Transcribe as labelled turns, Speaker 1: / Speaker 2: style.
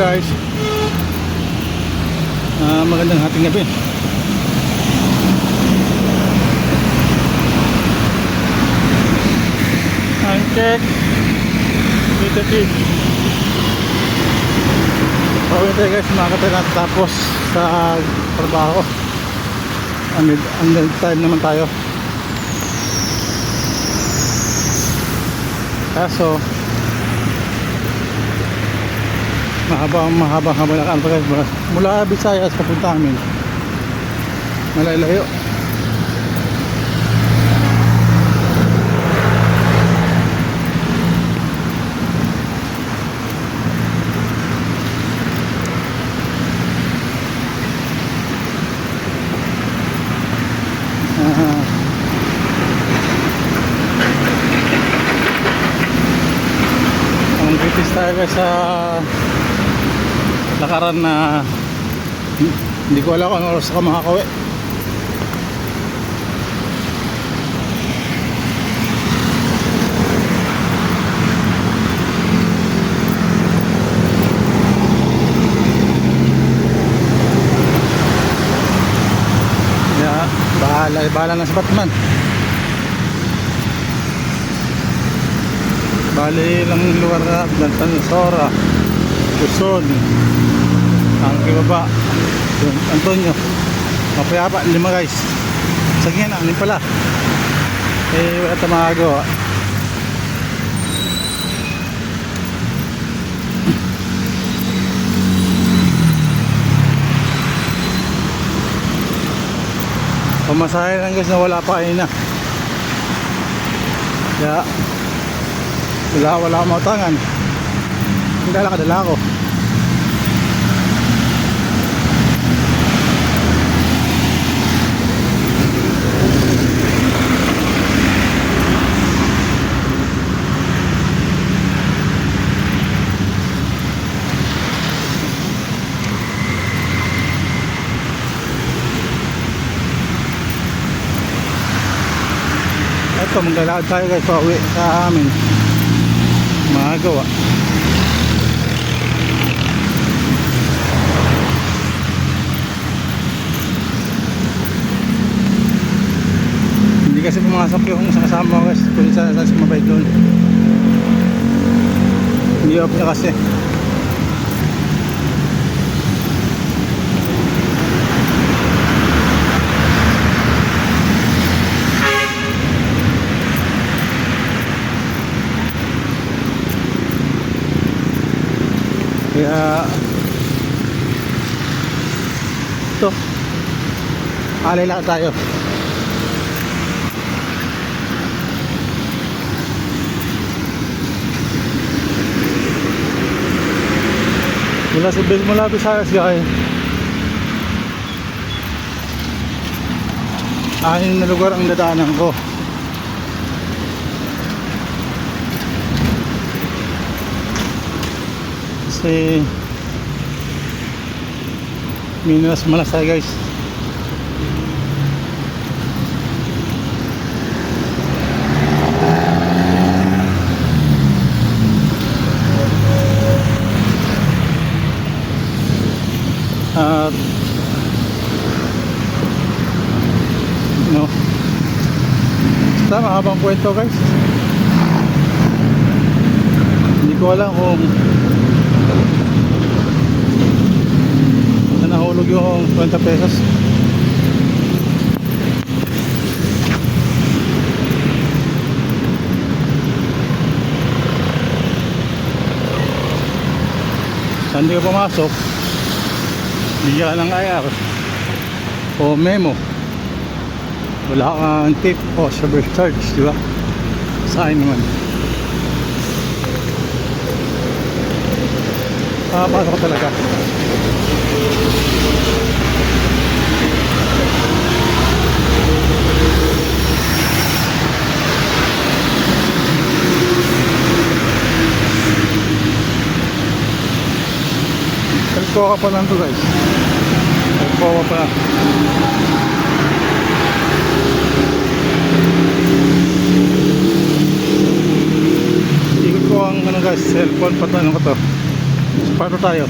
Speaker 1: guys. Ah, magandang hating gabi. Time check. 8.30. Okay tayo guys, kapatid tapos sa trabaho. Under, under time naman tayo. Kaso, mahabang mahabang habang pa guys mula Visayas papunta amin. Malalayo. Ang British guys sa lakaran na hindi ko alam kung anong oras ako makakauwi. Yeah, bahala, bahala na sa Batman. Bali lang lugar na Sora Quezon ang kibaba yun, Antonio. Mapayapa lima guys. Sa gina anin pala? Eh wala tayong magagawa. Pamasahe lang guys na wala pa kayo na. Kaya wala wala akong mautangan hindi dala kadala ako Ito, maglalakad tayo guys pa uwi sa amin. Magawa. Hindi kasi pumasok yung sa kasama ko guys. Kung sa sa sumabay doon. Hindi off kasi. Kaya ito. Alay lang tayo. Mula sa mula Visayas guys. Anin na lugar ang dadaanan ko kasi Minas malas tayo guys. At no. Basta mahabang kwento guys. Hindi ko alam kung nahulog yung 20 pesos. Saan di ka pumasok bigyan ng IR o memo. Wala kang tip o service charge di ba? Sa akin naman. Papasok ka talaga Kalko ka pa lang to guys Kalko ka pa Ikot ko ang ano guys, cellphone pa ano ko to. Paano tayo?